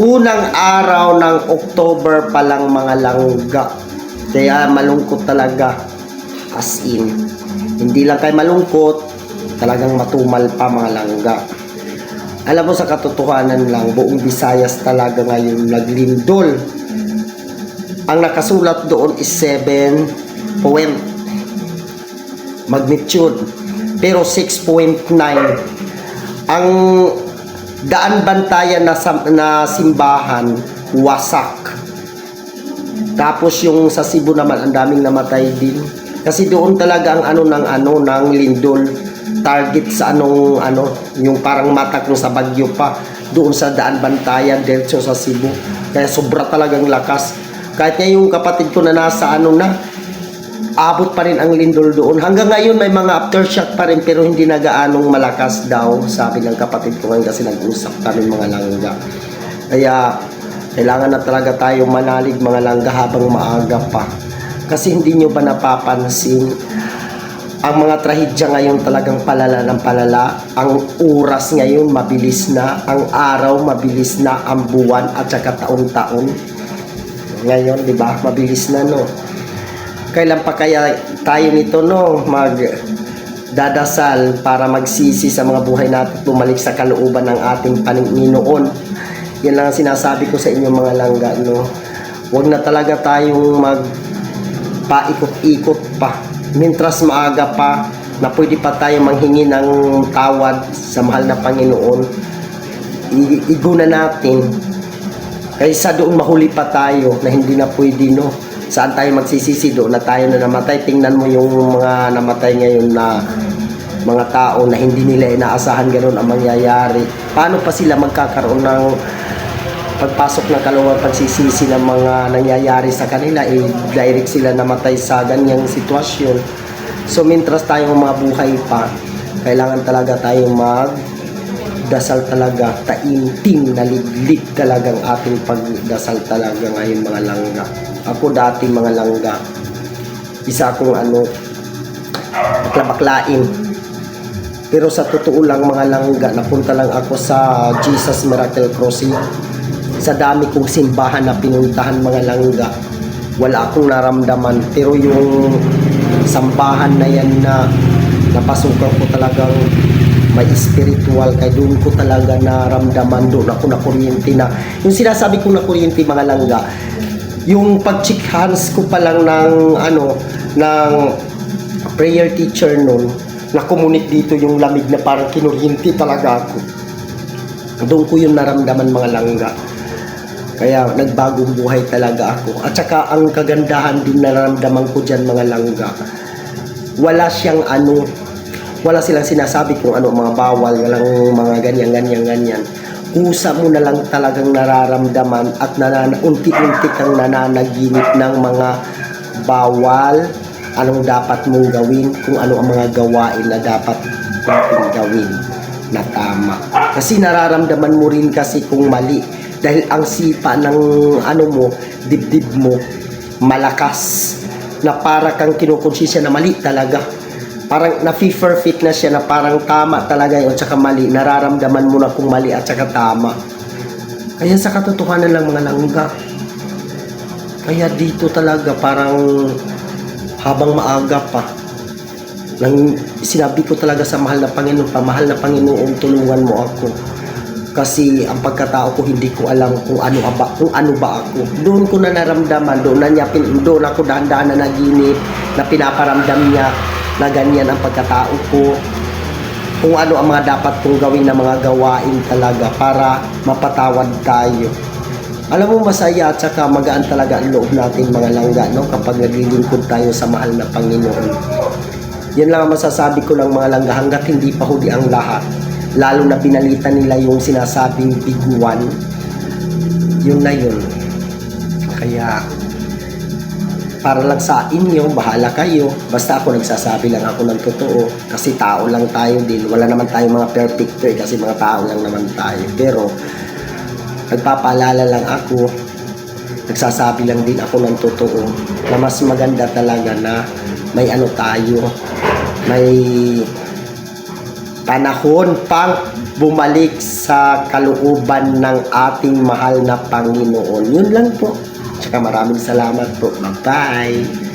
unang araw ng October pa lang mga langga. Kaya malungkot talaga. As in. Hindi lang kayo malungkot, talagang matumal pa mga langga. Alam mo sa katotohanan lang, buong Visayas talaga ngayon naglindol. Ang nakasulat doon is 7 point magnitude. Pero 6.9 ang daan bantayan na, na simbahan wasak. Tapos yung sa Cebu naman ang daming namatay din. Kasi doon talaga ang ano ng ano ng lindol target sa anong ano yung parang matak sa Bagyo pa doon sa daan bantayan diretso sa Cebu. Kaya sobra talagang lakas. Kahit nga yung kapatid ko na nasa ano na abot pa rin ang lindol doon. Hanggang ngayon may mga aftershock pa rin pero hindi na gaanong malakas daw sabi ng kapatid ko ngayon kasi nag-usap kami mga langga. Kaya kailangan na talaga tayo manalig mga langga habang maaga pa. Kasi hindi nyo ba napapansin ang mga trahedya ngayon talagang palala ng palala. Ang oras ngayon mabilis na, ang araw mabilis na, ang buwan at saka taon-taon. Ngayon, di ba? Mabilis na, no? Kailan pa kaya tayo nito no mag dadasal para magsisi sa mga buhay natin at bumalik sa kalooban ng ating Panginoon. Yan lang ang sinasabi ko sa inyo mga langga no. Huwag na talaga tayong mag paikot-ikot pa. Mintras maaga pa na pwede pa tayo manghingi ng tawad sa mahal na Panginoon. I- igo na natin kaysa doon mahuli pa tayo na hindi na pwede no saan tayo magsisisi? Doon na tayo na namatay. Tingnan mo yung mga namatay ngayon na mga tao na hindi nila inaasahan ganoon ang mangyayari. Paano pa sila magkakaroon ng pagpasok ng kalawang pagsisisi ng mga nangyayari sa kanila? Eh direct sila namatay sa ganyang sitwasyon. So mintras tayong mga buhay pa kailangan talaga tayong mag dasal talaga, taimtim na liglig talagang ating pagdasal talaga ngayon mga langga. Ako dati mga langga, isa akong ano, baklabaklain. Pero sa totoo lang mga langga, napunta lang ako sa Jesus Miracle Crossing. Sa dami kong simbahan na pinuntahan mga langga, wala akong naramdaman. Pero yung sambahan na yan na napasukan ko talagang may spiritual kay doon ko talaga naramdaman doon ako na kuryente na yung sinasabi ko na kuryente mga langga yung pag-check ko pa lang ng ano ng prayer teacher noon na kumunit dito yung lamig na parang kinuryente talaga ako. Doon ko yung naramdaman mga langga. Kaya nagbagong buhay talaga ako. At saka ang kagandahan din na naramdaman ko dyan mga langga wala siyang ano wala silang sinasabi kung ano mga bawal, walang mga ganyan, ganyan, ganyan. Kusa mo na lang talagang nararamdaman at nanana, unti-unti kang nananaginip ng mga bawal, anong dapat mong gawin, kung ano ang mga gawain na dapat natin gawin na tama. Kasi nararamdaman mo rin kasi kung mali. Dahil ang sipa ng ano mo, dibdib mo malakas. Na para kang kinukonsisya na mali talaga parang na-perfect na siya na parang tama talaga yun. At saka mali. Nararamdaman mo na kung mali at saka tama. Kaya sa katotohanan lang mga langga kaya dito talaga parang habang maaga pa nang sinabi ko talaga sa mahal na Panginoon pa mahal na Panginoon tulungan mo ako. Kasi ang pagkatao ko hindi ko alam kung ano ba kung ano ba ako. Doon ko na naramdaman doon na niya doon ako dahan-dahan na naginip na pinaparamdam niya na ganyan ang pagkatao ko. Kung ano ang mga dapat kong gawin na mga gawain talaga para mapatawad tayo. Alam mo masaya at saka magaan talaga ang loob natin mga langga no? Kapag naglilingkod tayo sa mahal na Panginoon. Yan lang ang masasabi ko ng mga langga hanggat hindi pa huli ang lahat. Lalo na pinalita nila yung sinasabing big one. Yun na yun. Kaya para lang sa inyo, bahala kayo. Basta ako nagsasabi lang ako ng totoo. Kasi tao lang tayo din. Wala naman tayong mga perfecto eh, kasi mga tao lang naman tayo. Pero, nagpapaalala lang ako, nagsasabi lang din ako ng totoo, na mas maganda talaga na may ano tayo, may panahon pang bumalik sa kalooban ng ating mahal na Panginoon. Yun lang po. Tsaka maraming salamat po. Bye-bye.